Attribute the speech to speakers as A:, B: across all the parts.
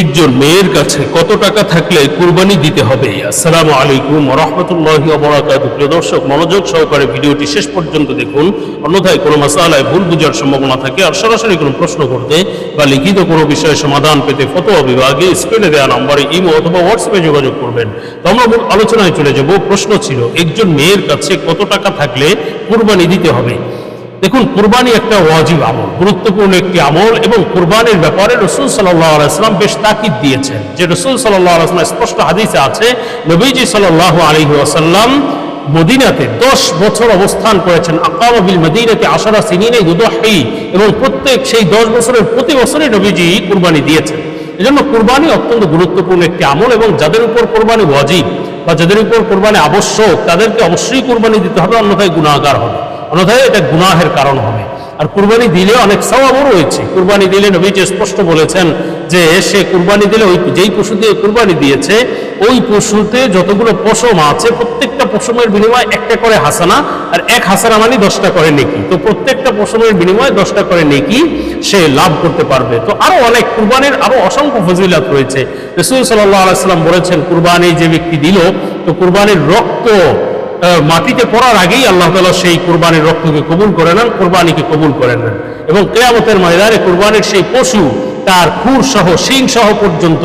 A: একজন মেয়ের কাছে কত টাকা থাকলে কুরবানি দিতে হবে? আসসালামু আলাইকুম রহমতুল্লাহি অবরাকাত প্রিয় দর্শক, মনোযোগ সহকারে ভিডিওটি শেষ পর্যন্ত দেখুন। অন্যথায় কোনো মাসালায় ভুল বুঝার সম্ভাবনা থাকে আর সরাসরি কোনো প্রশ্ন করতে বা লিখিত কোনো বিষয়ে সমাধান পেতে ফতোয়া বিভাগে স্ক্রিনে দেওয়া নম্বরে ইমো অথবা হোয়াটসঅ্যাপে যোগাযোগ করবেন। তো আমরা মূল আলোচনায় চলে যাব। প্রশ্ন ছিল, একজন মেয়ের কাছে কত টাকা থাকলে কুরবানি দিতে হবে? দেখুন, কুরবানি একটা ওয়াজিব আমল, গুরুত্বপূর্ণ একটি আমল এবং কুরবানির ব্যাপারে রসুল আলাইসলাম বেশ তাকিদ দিয়েছেন। যে রসুল আলাইসলাম স্পষ্ট হাদিসে আছে, নবীজি সাল্লাহ আলহি আসাল্লাম মদিনাতে দশ বছর অবস্থান করেছেন। আকামাবিল মদিনাতে আশারা সিনিনে হুদহি এবং প্রত্যেক সেই দশ বছরের প্রতি বছরে নবীজি কুরবানি দিয়েছেন। এজন্য কোরবানি অত্যন্ত গুরুত্বপূর্ণ একটি আমল এবং যাদের উপর কোরবানি ওয়াজিব বা যাদের উপর কোরবানি আবশ্যক, তাদেরকে অবশ্যই কুরবানি দিতে হবে, অন্যথায় গুণাগার হবে। অন্যথায় এটা গুনাহের কারণ হবে। আর কুরবানি দিলে অনেক সওয়াবও রয়েছে। কুরবানি দিলে নবীজি স্পষ্ট বলেছেন যে সে কুরবানি দিলে ওই যেই পশু দিয়ে কুরবানি দিয়েছে, ওই পশুতে যতগুলো পশম আছে, প্রত্যেকটা পশমের বিনিময়ে একটা করে হাসানা, আর এক হাসানা মানে দশটা করে নেকি। তো প্রত্যেকটা পশমের বিনিময়ে দশটা করে নেকি সে লাভ করতে পারবে। তো আরও অনেক কুরবানির আরও অসংখ্য ফজিলাত রয়েছে। রসুল সাল্লাহ আলাইসাল্লাম বলেছেন, কুরবানি যে ব্যক্তি দিল, তো কুরবানির রক্ত মাটিতে পড়ার আগেই আল্লাহ তালা সেই কোরবানির রক্তকে কবুল করে নেন কোরবানিকে কবুল করে নেন এবং কেয়ামতের ময়দানে কোরবানির সেই পশু, তার খুর সহ শিং সহ পর্যন্ত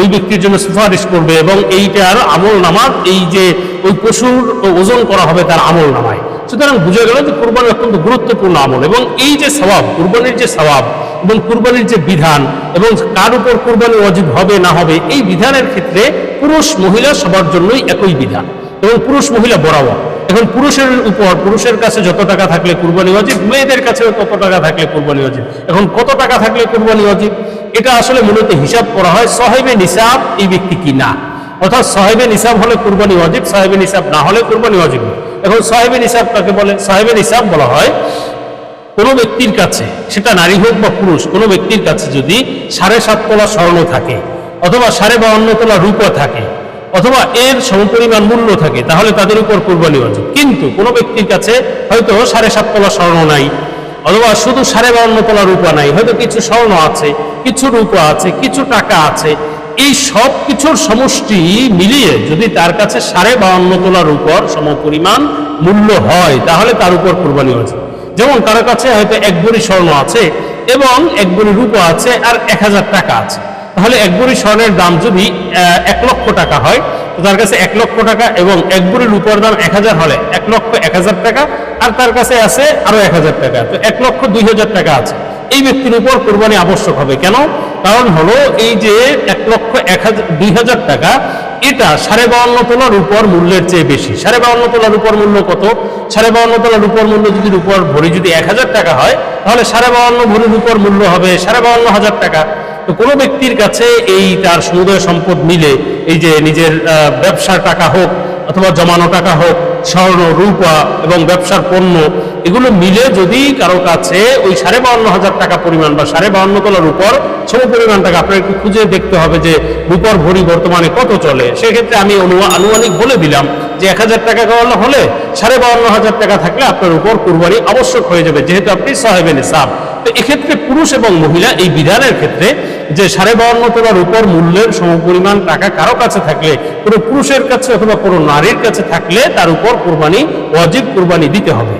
A: ওই ব্যক্তির জন্য সুপারিশ করবে এবং এইটার আমল নামার, এই যে ওই পশুর ওজন করা হবে তার আমল নামায়। সুতরাং বুঝে গেল যে কোরবানি অত্যন্ত গুরুত্বপূর্ণ আমল এবং এই যে স্বভাব কোরবানির যে স্বভাব এবং কুরবানির যে বিধান এবং কার উপর কোরবানি অজিব হবে না হবে, এই বিধানের ক্ষেত্রে পুরুষ মহিলা সবার জন্যই একই বিধান। এবং পুরুষ মহিলা বরাবর। এখন পুরুষের উপর, পুরুষের কাছে যত টাকা থাকলে কুরবানি অজিব মেয়েদের কাছেও তত টাকা থাকলে কুরবানি অজিব এখন কত টাকা থাকলে কুরবানি অজিব এটা আসলে মূলত হিসাব করা হয় সাহেবে নিসাব এই ব্যক্তি কি না। অর্থাৎ সাহেবে নিসাব হলে কুরবানি অজিব সাহেবে নিসাব না হলে কুরবানি অজিব। এখন সাহেবে নিসাব তাকে বলে? সাহেবে নিসাব বলা হয় কোনো ব্যক্তির কাছে, সেটা নারী হোক বা পুরুষ, কোনো ব্যক্তির কাছে যদি সাড়ে সাত তোলা স্বর্ণ থাকে, অথবা সাড়ে বাউন্ন তোলা রূপা থাকে অথবা এর সমপরিমাণ মূল্য থাকে, তাহলে তাদের উপর কোরবানি অজিব কিন্তু কোনো ব্যক্তির কাছে হয়তো সাড়ে সাত তোলা স্বর্ণ নাই, অথবা শুধু সাড়ে বাউন্ন তোলা রূপা নাই, হয়তো কিছু স্বর্ণ আছে, কিছু রূপা আছে, কিছু টাকা আছে, এই সব কিছুর সমষ্টি মিলিয়ে যদি তার কাছে সাড়ে বাউন্ন তোলার উপর সমপরিমাণ মূল্য হয়, তাহলে তার উপর কোরবানি অজিব যেমন কারও কাছে হয়তো এক ভরি স্বর্ণ আছে, এবং এক ভরি রূপো আছে, আর এক হাজার টাকা আছে। তাহলে এক ভরি স্বর্ণের দাম যদি এক লক্ষ টাকা হয় তার কাছে এক লক্ষ টাকা এবং এক ভরি রূপোর দাম এক হাজার হলে এক লক্ষ এক হাজার টাকা, আর তার কাছে আছে আরও এক হাজার টাকা। তো এক লক্ষ দুই হাজার টাকা আছে। এই ব্যক্তির উপর কোরবানি আবশ্যক হবে। কেন? কারণ হলো এই যে এক লক্ষ এক হাজার দুই হাজার টাকা, এটা সাড়ে বাউন্ন তোলার উপর মূল্যের চেয়ে বেশি। সাড়ে বাউন্ন তোলার উপর মূল্য কত? সাড়ে বাউন্ন তোলার উপর মূল্য যদি উপর ভরি যদি এক হাজার টাকা হয়, তাহলে সাড়ে বাউন্ন ভরির উপর মূল্য হবে সাড়ে বাউন্ন হাজার টাকা। তো কোনো ব্যক্তির কাছে এই তার সমুদয় সম্পদ মিলে, এই যে নিজের ব্যবসার টাকা হোক অথবা জমানো টাকা হোক, স্বর্ণ, রূপা এবং ব্যবসার পণ্য, এগুলো মিলে যদি কারও কাছে ওই সাড়ে বাউন্ন হাজার টাকা পরিমাণ বা সাড়ে বাউন্ন তলার উপর সম পরিমাণ টাকা আপনার একটু খুঁজে দেখতে হবে যে রূপর ভরি বর্তমানে কত চলে। সেক্ষেত্রে আমি আনুমানিক বলে দিলাম যে এক হাজার টাকা হলে সাড়ে বাউন্ন হাজার টাকা থাকলে আপনার উপর কুরবানি আবশ্যক হয়ে যাবে, যেহেতু আপনি সাহেবেন সাহ তো এক্ষেত্রে পুরুষ এবং মহিলা এই বিধানের ক্ষেত্রে যে সাড়ে বাউন্ন তোলার উপর মূল্যের সমপরিমাণ টাকা কারও কাছে থাকলে, কোনো পুরুষের কাছে অথবা কোনো নারীর কাছে থাকলে তার উপর কোরবানি অজীব কোরবানি দিতে হবে।